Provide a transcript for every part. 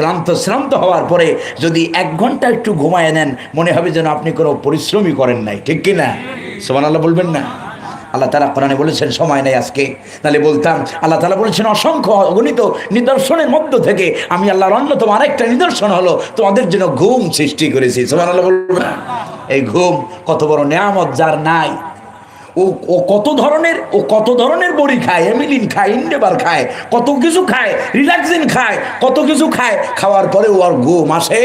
ক্লান্ত, শ্রান্ত হওয়ার পরে যদি এক ঘণ্টা একটু ঘুমায় নেন, মনে হবে যেন আপনি কোনো পরিশ্রমই করেন নাই। ঠিক কি না? সোমান আল্লাহ বলবেন না? আল্লাহ তালা কোরআনে বলেছেন, সময় নেই আজকে। তাহলে বলতাম, আল্লাহ তালা বলেছেন, অসংখ্য অগণিত নিদর্শনের মধ্য থেকে আমি আল্লাহর অন্যতম আরেকটা নিদর্শন হলো, তোমাদের জন্য ঘুম সৃষ্টি করেছি। সোমান আল্লাহ বলবেন? এই ঘুম কত বড় নেয়ামত যার নাই। ও ও কত ধরনের, ও কত ধরনের বড়ি খায়? এমিলিন খায়, ইন্ডেবার খায়, কত কিছু খায় রিল্যাক্সিন খায়, কত কিছু খায়, খাওয়ার পরে ও আর ঘুম আসে।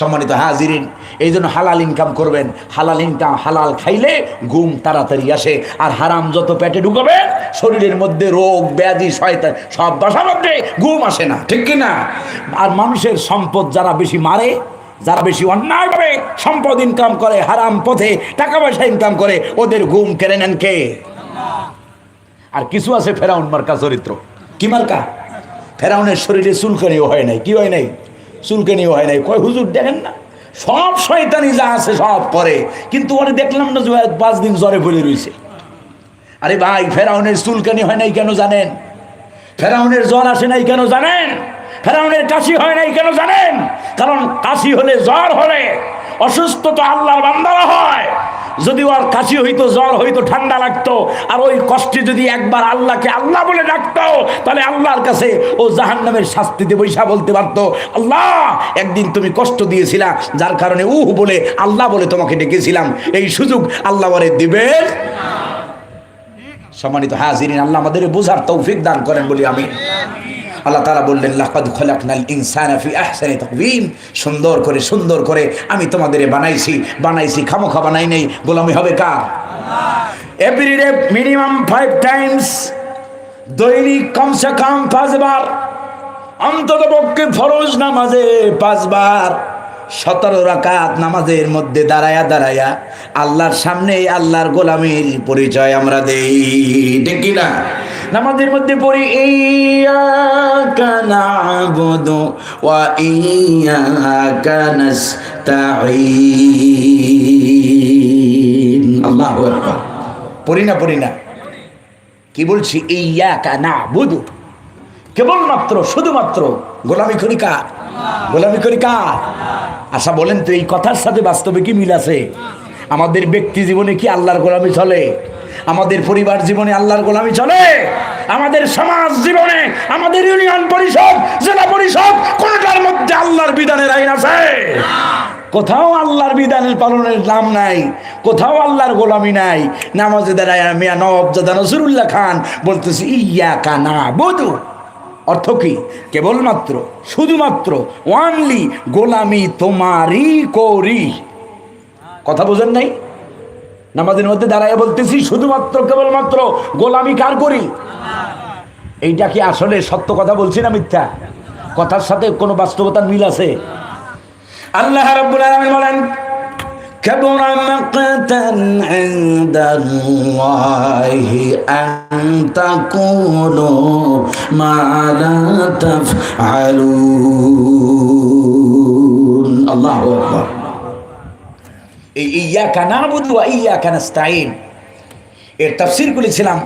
সম্মানিত হাজিরিন, এই জন্য হালাল ইনকাম করবেন। হালাল ইনকাম হালাল খাইলে ঘুম তাড়াতাড়ি আসে। আর হারাম যত পেটে ঢুকাবে, শরীরের মধ্যে রোগ, ব্যাধি, শয়তান, সব বাসা ঘুম আসে না। ঠিক কি না আর মানুষের সম্পদ যারা বেশি মারে যারা বেশি অন্যায়ভাবে সম্পদ ইনকাম করে, হারাম পথে টাকা পয়সা ইনকাম করে, ওদের ঘুম কেড়ে নেন কে? আর কিছু আছে ফেরাউন মার্কা চরিত্র। কি মার্কা? ফেরাউনের শরীরে চুলকানিও হয় নাই। কি হয় নাই? চুলকানিও হয় নাই। কয়, হুজুর, দেখেন না? সব শয়তানি যা আছে সব করে। কিন্তু ওরে দেখলাম না যে পাঁচ দিন জ্বরে পড়ে রয়েছে আরে ভাই, ফেরাউনের চুলকানি হয় নাই কেন জানেন? ফেরাউনের জ্বর আসে নাই কেন জানেন? ফেরাউনের কাশি হয় নাই কেন জানেন? কারণ কাশি হলে জ্বর হলে অসুস্থ তো আল্লাহর বান্দারা হয়। যদি ওর কাশি হইতো, জ্বর হইতো, ঠান্ডা লাগতো, আর ওই কষ্টে যদি একবার আল্লাহকে আল্লাহ বলে ডাকতো, তাহলে আল্লাহর কাছে ও জাহান্নামের শাস্তিতে বৈশা বলতে পারতো, আল্লাহ, একদিন তুমি কষ্ট দিয়েছিলা, যার কারণে উহ বলে আল্লাহ বলে তোমাকে ডেকেছিলাম, এই সুযোগ আল্লাহ বলে দিবেন। সম্মানিত হাজিরিন, আল্লাহ আমাদের বোঝার তৌফিক দান করেন বলি আমি। আল্লাহ তারা বললেন, লাকাদ খলাকনাল ইনসানা ফি আহসানি তাকওয়িম। সুন্দর করে সুন্দর করে আমি তোমাদের বানাইছি বানাইছি, খামোখা বানাই নাই। গোলামি হবে কার? এভরিডে মিনিমাম ফাইভ টাইমস দৈনিক কমসে কম পাঁচবার। অন্তত পক্ষে ফরজ নামাজে পাঁচবার। সতেরো রাকাত নামাজের মধ্যে দাঁড়ায়া দাঁড়ায়া আল্লাহর সামনে আল্লাহর গোলামীর পরিচয় আমরা দেই। ঠিক কি না নামাজের মধ্যে পড়ি, ইয়াকা নাবুদু ওয়া ইয়াকা নাস্তাঈন। আল্লাহু আকবার। পড়ি না পড়ি না। কি বলছি? ইয়াকা নাবুদু। কেবলমাত্র, শুধুমাত্র গোলামি করি কার? গোলামি করি কার? আচ্ছা বলেন তো এই কথার সাথে বাস্তবে কি মিল আছে? আমাদের ব্যক্তি জীবনে কি আল্লাহর গোলামি চলে? আমাদের পরিবার জীবনে আল্লাহর গোলামি চলে। আমাদের সমাজ জীবনে, আমাদের ইউনিয়ন পরিষদ, জেলা পরিষদ, কোনটার মধ্যে আল্লাহর বিধানের আইন আছে? কোথাও আল্লাহর বিধানের পালনের নাম নাই, কোথাও আল্লাহর গোলামি নাই। নামাজে দাঁড়ায় মিয়া নবাব জাদা নজরুল্লাহ খান বলতেছি ইয়া কানা বধু অর্থ কি? কেবলমাত্র, শুধুমাত্র, ওয়ানলি গোলামি তোমারই করি। কথা বোঝেন নাই? নামাজের মধ্যে দাঁড়ায় বলতেছি শুধুমাত্র কেবলমাত্র গোলামি কার করি এইটা কি আসলে সত্য কথা বলছি না মিথ্যা কথার সাথে কোনো বাস্তবতার মিল আছে আল্লাহ রাব্বুল আলামিন বলেন كبر مقتا عند الله أن تقولوا ما لا تفعلون الله أكبر এই ইয়াকা নাবুদু ওয়া ইয়াকা নাস্তাইন এর তাফসীর করেছিলাম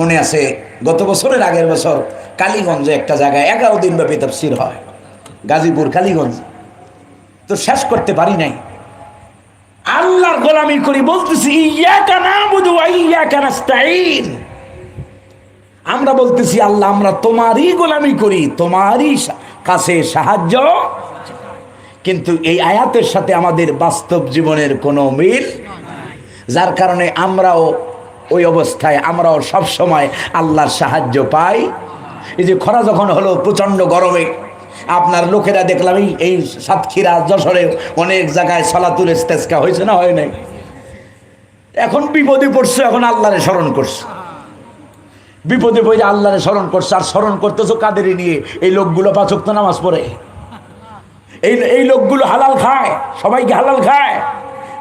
মনে আছে, গত বছরের আগের বছর কালীগঞ্জে একটা জায়গায় এগারো দিন ব্যাপী তাফসীর হয়, গাজীপুর কালীগঞ্জ। তো শেষ করতে পারি নাই। আল্লাহর গোলামি করি বলতেছি, ইয়াকা নাবুদু ওয়া ইয়াকা নাস্তাইন আমরা বলতেছি, আল্লাহ, আমরা তোমারই গোলামি করি, তোমারই কাছে সাহায্য কিন্তু এই আয়াতের সাথে আমাদের বাস্তব জীবনের কোনো মিল যার কারণে আমরাও ওই অবস্থায়, আমরাও সব সময় আল্লাহর সাহায্য পাই। এই যে খরা যখন হলো, প্রচণ্ড গরমে, আপনার লোকেরা দেখলাম, এই সাতক্ষীরা, যশোরে অনেক জায়গায় সালাতুল ইস্তেস্কা হয়েছে না হয় নাই? এখন বিপদে পড়ছে, এখন আল্লাহরে স্মরণ করছে। বিপদে পড়ে আল্লাহরে স্মরণ করছে, আর স্মরণ করতেছো কাদেরই নিয়ে? এই লোকগুলো পাচক তো নামাজ পড়ে। এই এই লোকগুলো হালাল খায়, সবাইকে হালাল খায়।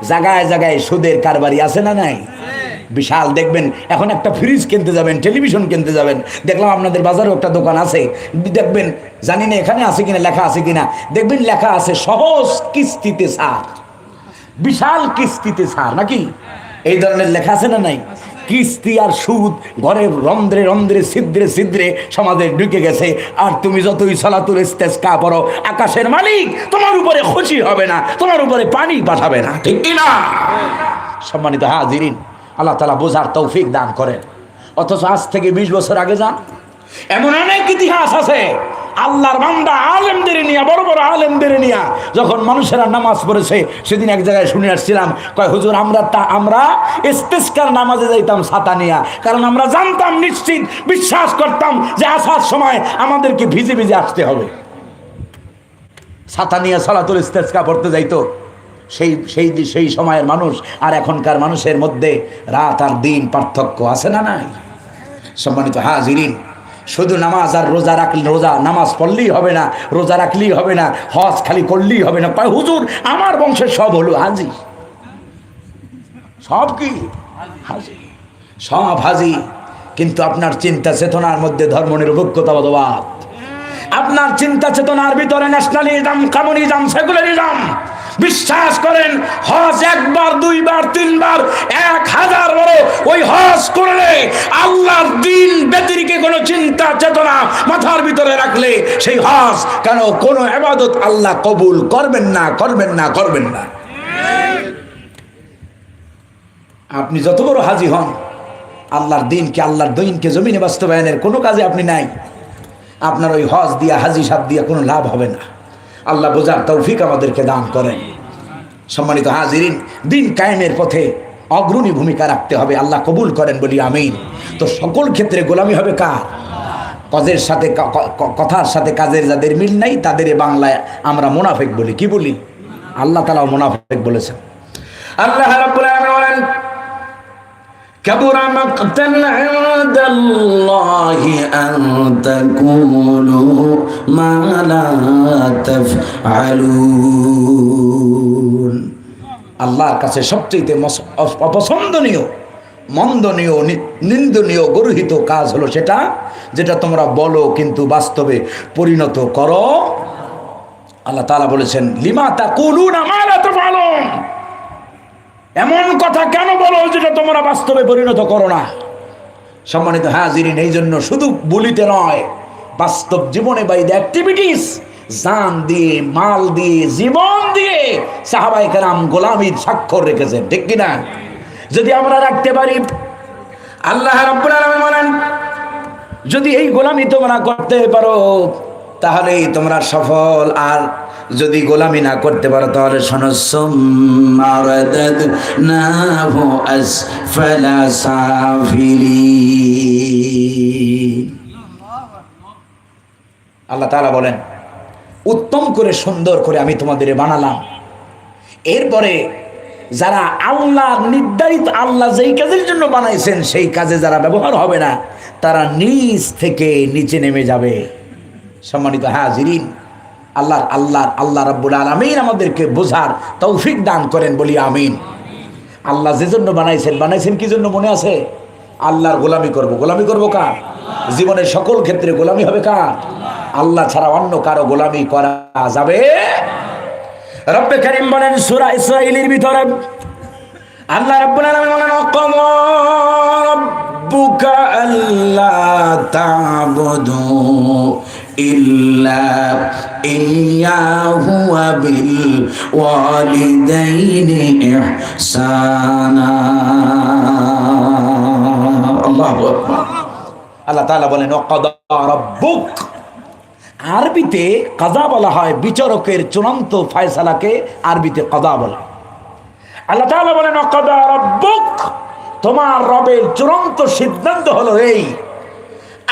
জায়গায় জায়গায় সুদের কারবারি আছে না নাই? বিশাল, দেখবেন, এখন একটা ফ্রিজ কিনতে যাবেন টেলিভিশন কিনতে যাবেন। দেখলাম আপনাদের বাজারেও একটা দোকান আছে। দেখবেন, জানি না এখানে আছে কিনা, লেখা আছে কিনা। দেখবেন, লেখা আছে, সহজ কিস্তিতে সার। বিশাল কিস্তিতে সার, নাকি? এই ধরনের লেখা আছে না নাই? কিস্তি আর সুদ ঘরের রন্ধ্রে রন্ধ্রে, ছিদ্রে ছিদ্রে সমাজে ঢুকে গেছে। আর তুমি যতই সলাতুল ইস্তেস্কা পড়ো, আকাশের মালিক তোমার উপরে খুশি হবে না, তোমার উপরে পানি পাঠাবে না। ঠিক না? সম্মানিত হাজিরিন, আল্লাহ তালা বোঝার তৌফিক দান করেন। অথচ আজ থেকে বিশ বছর আগে যান। এমন অনেক ইতিহাস আছে আল্লাহর বান্দা আলেমদের নিয়ে, বড় বড় আলেমদের নিয়ে। যখন মানুষেরা নামাজ পড়েছে, সেদিন এক জায়গায় শুনে আসছিলাম, কয়, হুজুর, আমরা তা, আমরা ইস্তেস্কার নামাজে যাইতাম ছাতা নিয়া। কারণ আমরা জানতাম, নিশ্চিত, বিশ্বাস করতাম যে আসার সময় আমাদেরকে ভিজে ভিজে আসতে হবে। ছাতা নিয়ে সালাতুল ইস্তেস্কা পড়তে যাইতো। সেই সেই সেই সময়ের মানুষ আর এখনকার মানুষের মধ্যে রাত আর দিন পার্থক্য আছে না নাই? সম্মানিত হাজিরিন শুধু নামাজ আর রোজা রাখলে রোজা, নামাজ পড়লেই হবে না, রোজা রাখলেই হবে না, হজ খালি করলেই হবে না। হুজুর, আমার বংশের সব হলো হাজি। সব কি? হাজি। সব হাজি। কিন্তু আপনার চিন্তা চেতনার মধ্যে ধর্ম নিরপেক্ষতাবাদ আপনার চিন্তা চেতনার ভিতরে ন্যাশনালিজম কমিউনিজম সেকুলারিজম বিশ্বাস করেন, হজ একবার, দুইবার, তিনবার, এক হাজার বড় ওই হজ করলে আল্লাহর দিন ব্যতিরিকে কোনো চিন্তা, চেতনা মাথার ভিতরে রাখলে সেই হজ কেন কোনো এবাদত আল্লাহ কবুল করবেন না করবেন না করবেন না। আপনি যত বড় হাজি হন, আল্লাহর দিনকে, আল্লাহর দইনকে জমিনে বাস্তবায়নের কোনো কাজে আপনি নাই। আপনার ওই হজ দিয়া, হাজি সাপ দিয়া কোনো লাভ হবে না। আল্লাহ বোঝার তৌফিক আমাদেরকে দান করেন। সম্মানিত হাজিরিন, দিন কায়েমের পথে অগ্রণী ভূমিকা রাখতে হবে, আল্লাহ কবুল করেন বলি আমিন। তো সকল ক্ষেত্রে গোলামি হবে কার? কাজের সাথে কথার সাথে কাজের যাদের মিল নাই, তাদের বাংলায় আমরা মোনাফেক বলি। কি বলি? আল্লাহ তালাও মোনাফেক বলেছেন। আল্লাহ রাব্বুল كبر مقتا عند الله أن تقولوا ما لا تفعلون আল্লাহর কাছে সবচেয়ে মস- অস- অপছন্দনীয় মন্দনীয় নি- নিন্দনীয় গর্হিত কাজ হলো সেটা যেটা তোমরা বলো কিন্তু বাস্তবে পরিণত করো আল্লাহ তাআলা বলেছেন লিমা তাকুলুনা মা লা তাফআলুন এমন কথা কেন বলো যেটা তোমরা বাস্তবে পরিণত করো না? সম্মানিত হাজিরিন এই জন্য শুধু বলিতে নয়, বাস্তব জীবনে বাই দ্য অ্যাক্টিভিটিস জান দিয়ে, মাল দিয়ে, জীবন দিয়ে সাহাবাই কালাম গোলামির স্বাক্ষর রেখেছেন, ঠিক কিনা? যদি আমরা রাখতে পারি, আল্লাহ বলেন, যদি এই গোলামি তোমরা করতে পারো, তাহলেই তোমরা সফল। আর যদি গোলামি না করতে পারো তাহলে আল্লাহ তাআলা বলেন, উত্তম করে, সুন্দর করে আমি তোমাদের বানালাম। এরপরে যারা আল্লাহ, নির্ধারিত আল্লাহ যেই কাজের জন্য বানাইছেন, সেই কাজে যারা ব্যবহার হবে না, তারা নিচ থেকে নিচে নেমে যাবে। সম্মানিত হাজিরিন আল্লাহ আল্লাহ আল্লাহ রাব্বুল আলামিন আমাদেরকে বোঝার তৌফিক দান করেন বলি আমিন। আল্লাহ যে জন্য বানাইছেন বানাইছেন কি জন্য মনে আছে? আল্লাহর গোলামি করব। গোলামি করব কার? জীবনের সকল ক্ষেত্রে গোলামি হবে কার? আল্লাহ ছাড়া অন্য কারও গোলামি করা যাবে? রব্বে করিম বলেন, সূরা ইসরাঈলের ভিতরে, আল্লাহ রাব্বুল আলামিন বলেন ওয়াকাদা রাব্বুকা আল্লা তা'বুদু ইল্লা ইয়্যাহু ওয়া বিল ওয়ালিদাইনি ইহসানা আল্লাহু তাআলা বলেন রাব্বুক। আরবিতে কাজা বলা হয় বিচারকের চূড়ান্ত ফায়সালাকে আরবিতে কাদা বলা। আল্লাহ তাআলা বলেন অকাদা রব্বুক। তোমার রবের চূড়ান্ত সিদ্ধান্ত হলো এই।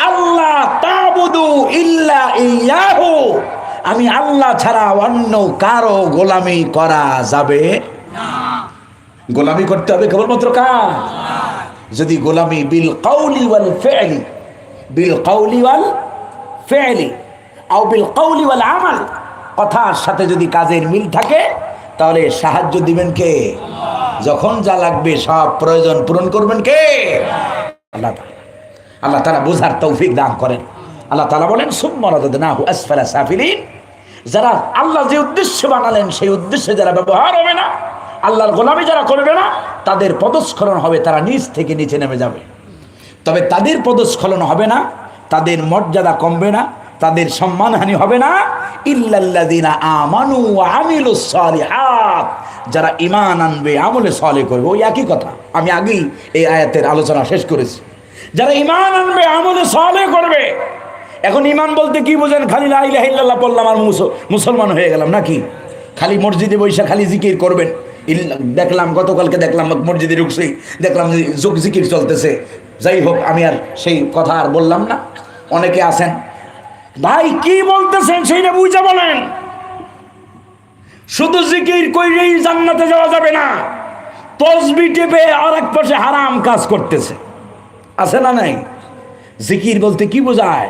আল্লাহ তাবুদু ইল্লা ইয়াহু। আমি আল্লাহ ছাড়া অন্য কারও গোলামি করা যাবে গোলামি করতে হবে কেবলমাত্র কার? যদি গোলামি বিল কাউলি ওয়াল ফেলি, বিল কাউলি ওয়াল ফেলি, আও বিল কাউলি ওয়াল আমাল, কথার সাথে যদি কাজের মিল থাকে, তাহলে সাহায্য দিবেন কে? যখন যা লাগবে সব প্রয়োজন পূরণ করবেন কে? আল্লাহ। আল্লাহ তারা বোঝার তৌফিক দান করেন। আল্লাহ তালা বলেন সাফিলিন। যারা আল্লাহ যে উদ্দেশ্য বানালেন, সেই উদ্দেশ্যে যারা ব্যবহার হবে না, আল্লাহর গোলামি যারা করবে না, তাদের পদস্খলন হবে, তারা নিচ থেকে নিচে নেমে যাবে। তবে তাদের পদস্খলন হবে না, তাদের মর্যাদা কমবে না, তাদের সম্মানহানি হবে না। ইল্লাল্লাযিনা আমানু ওয়া সালিহাত। যারা ঈমান আনবে, আমলে সালে করবে, ওই একই কথা। আমি আগেই এই আয়াতের আলোচনা শেষ করেছি। যারা ঈমান আনবে, আমলে সালে করবে এখন ইমান বলতে কি বোঝেন? খালি লা ইলাহা বললাম আর মুসলমান হয়ে গেলাম নাকি? খালি মসজিদে বৈশা খালি জিকির করবেন। দেখলাম, গতকালকে দেখলাম মসজিদে ঢুকছি, দেখলাম যোগ জিকির চলতেছে। যাই হোক, আমি আর সেই কথা আর বললাম না। অনেকে আছেন। ভাই, কি বলতেছেন সেইটা বুঝে বলেন। শুধু জিকির কইরেই জান্নাতে যাওয়া যাবে না। তসবি টেপে আর এক পাশে হারাম কাজ করতেছে। আছে না নাই? জিকির বলতে কি বোঝায়?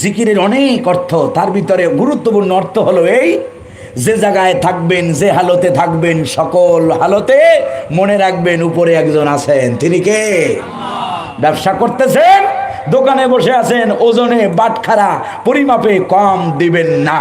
জিকিরের অনেক অর্থ, তার ভিতরে গুরুত্বপূর্ণ অর্থ হলো এই, যে জায়গায় থাকবেন, যে হালতে থাকবেন, সকল হালতে মনে রাখবেন উপরে একজন আছেন। তিনি কে? ব্যবসা করতেছেন, দোকানে বসে আছেন, ওজনে বাটখারা পরিমাপে কম দিবেন না।